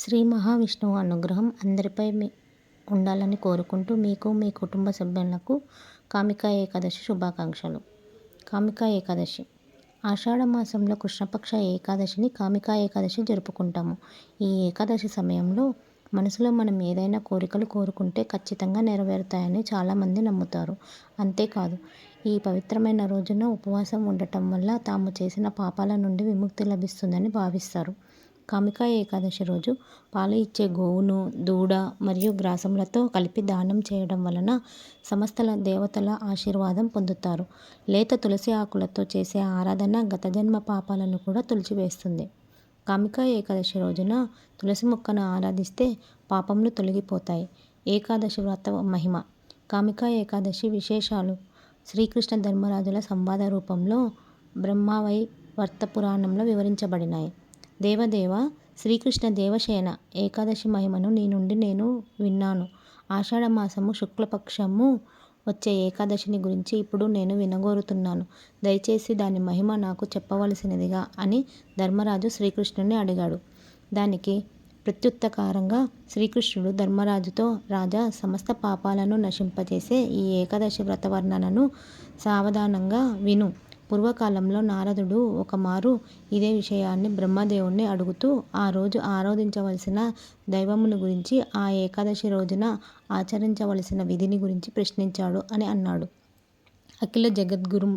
శ్రీ మహావిష్ణువు అనుగ్రహం అందరిపై ఉండాలని కోరుకుంటూ మీకు మీ కుటుంబ సభ్యులకు కామికా ఏకాదశి శుభాకాంక్షలు. కామికా ఏకాదశి. ఆషాఢ మాసంలో కృష్ణపక్ష ఏకాదశిని కామికా ఏకాదశి జరుపుకుంటాము. ఈ ఏకాదశి సమయంలో మనసులో మనం ఏదైనా కోరికలు కోరుకుంటే ఖచ్చితంగా నెరవేరుతాయని చాలామంది నమ్ముతారు. అంతేకాదు ఈ పవిత్రమైన రోజున ఉపవాసం ఉండటం వల్ల తాము చేసిన పాపాల నుండి విముక్తి లభిస్తుందని భావిస్తారు. కామికా ఏకాదశి రోజు పాలు ఇచ్చే గోవును దూడ మరియు గ్రాసములతో కలిపి దానం చేయడం వలన సమస్తల దేవతల ఆశీర్వాదం పొందుతారు. లేత తులసి ఆకులతో చేసే ఆరాధన గత జన్మ పాపాలను కూడా తులిచివేస్తుంది కామికా ఏకాదశి రోజున తులసి మొక్కను ఆరాధిస్తే పాపములు తొలగిపోతాయి. ఏకాదశి వ్రత మహిమ. కామికా ఏకాదశి విశేషాలు. శ్రీకృష్ణ ధర్మరాజుల సంవాద రూపంలో బ్రహ్మావై వర్త పురాణంలో వివరించబడినాయి. దేవదేవ శ్రీకృష్ణ దేవసేన ఏకాదశి మహిమను నీ నుండి నేను విన్నాను. ఆషాఢమాసము శుక్లపక్షము వచ్చే ఏకాదశిని గురించి ఇప్పుడు నేను వినగోరుతున్నాను. దయచేసి దాని మహిమ నాకు చెప్పవలసినదిగా అని ధర్మరాజు శ్రీకృష్ణుని అడిగాడు. దానికి ప్రత్యుత్తకారంగా శ్రీకృష్ణుడు ధర్మరాజుతో రాజా సమస్త పాపాలను నశింపజేసే ఈ ఏకాదశి వ్రత వర్ణనను సావధానంగా విను. పూర్వకాలంలో నారదుడు ఒకమారు ఇదే విషయాన్ని బ్రహ్మదేవుణ్ణి అడుగుతూ ఆ రోజు ఆరాధించవలసిన దైవమును గురించి ఆ ఏకాదశి రోజున ఆచరించవలసిన విధిని గురించి ప్రశ్నించాడు అని అన్నాడు. అఖిల జగద్గురు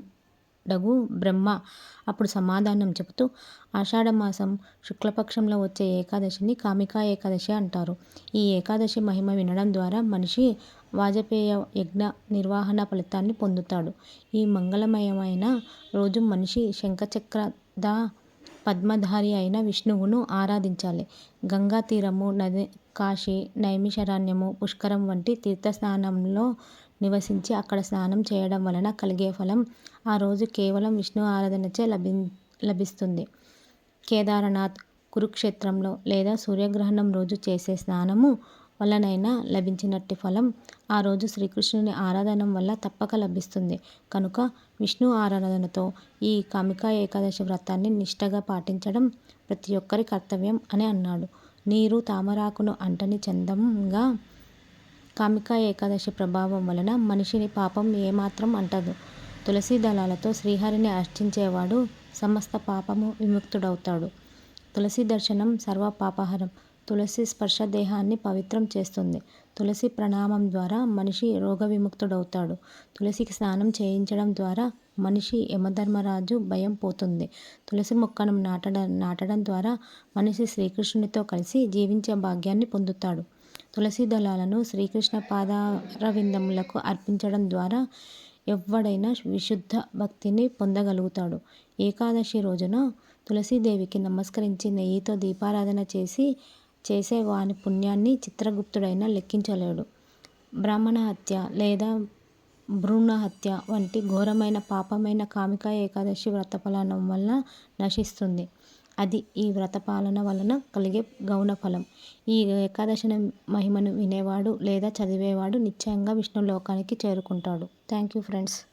డగు బ్రహ్మ అప్పుడు సమాధానం చెబుతూ ఆషాఢమాసం శుక్లపక్షంలో వచ్చే ఏకాదశిని కామికా ఏకాదశి అంటారు. ఈ ఏకాదశి మహిమ వినడం ద్వారా మనిషి వాజపేయ యజ్ఞ నిర్వహణ ఫలితాన్ని పొందుతాడు. ఈ మంగళమయమైన రోజు మనిషి శంఖచక్రద పద్మధారి అయిన విష్ణువును ఆరాధించాలి. గంగా తీరము నది కాశీ నైమిషారణ్యము పుష్కరం వంటి తీర్థస్నానంలో నివసించి అక్కడ స్నానం చేయడం వలన కలిగే ఫలం ఆ రోజు కేవలం విష్ణు ఆరాధనచే లభి లభిస్తుంది. కేదారనాథ్ కురుక్షేత్రంలో లేదా సూర్యగ్రహణం రోజు చేసే స్నానము వలనైనా లభించినట్టి ఫలం ఆ రోజు శ్రీకృష్ణుని ఆరాధన వల్ల తప్పక లభిస్తుంది. కనుక విష్ణు ఆరాధనతో ఈ కామికా ఏకాదశి వ్రతాన్ని నిష్టగా పాటించడం ప్రతి ఒక్కరి కర్తవ్యం అని అన్నాడు. నీరు తామరాకును అంటని చందంగా కామికా ఏకాదశి ప్రభావం వలన మనిషిని పాపం ఏమాత్రం అంటదు. తులసి దళాలతో శ్రీహరిని అర్చించేవాడు సమస్త పాపము విముక్తుడవుతాడు. తులసి దర్శనం సర్వ పాపహరం తులసి స్పర్శ దేహాన్ని పవిత్రం చేస్తుంది. తులసి ప్రణామం ద్వారా మనిషి రోగ విముక్తుడవుతాడు తులసికి స్నానం చేయించడం ద్వారా మనిషి యమధర్మరాజు భయం పోతుంది. తులసి మొక్కను నాటడం నాటడం ద్వారా మనిషి శ్రీకృష్ణునితో కలిసి జీవించే భాగ్యాన్ని పొందుతాడు. తులసి దళాలను శ్రీకృష్ణ పాదారవిందములకు అర్పించడం ద్వారా ఎవ్వడైనా విశుద్ధ భక్తిని పొందగలుగుతాడు. ఏకాదశి రోజున తులసీదేవికి నమస్కరించి నెయ్యితో దీపారాధన చేసి చేసే వాని పుణ్యాన్ని చిత్రగుప్తుడైనా లెక్కించలేడు. బ్రాహ్మణ హత్య లేదా భ్రూణ హత్య వంటి ఘోరమైన పాపమైన కామిక ఏకాదశి వ్రతఫలనం వల్ల నశిస్తుంది. అది ఈ వ్రతపాలన వలన కలిగే గౌణ ఫలం ఈ ఏకాదశి మహిమను వినేవాడు లేదా చదివేవాడు నిశ్చయంగా విష్ణు లోకానికి చేరుకుంటాడు. Thank you friends.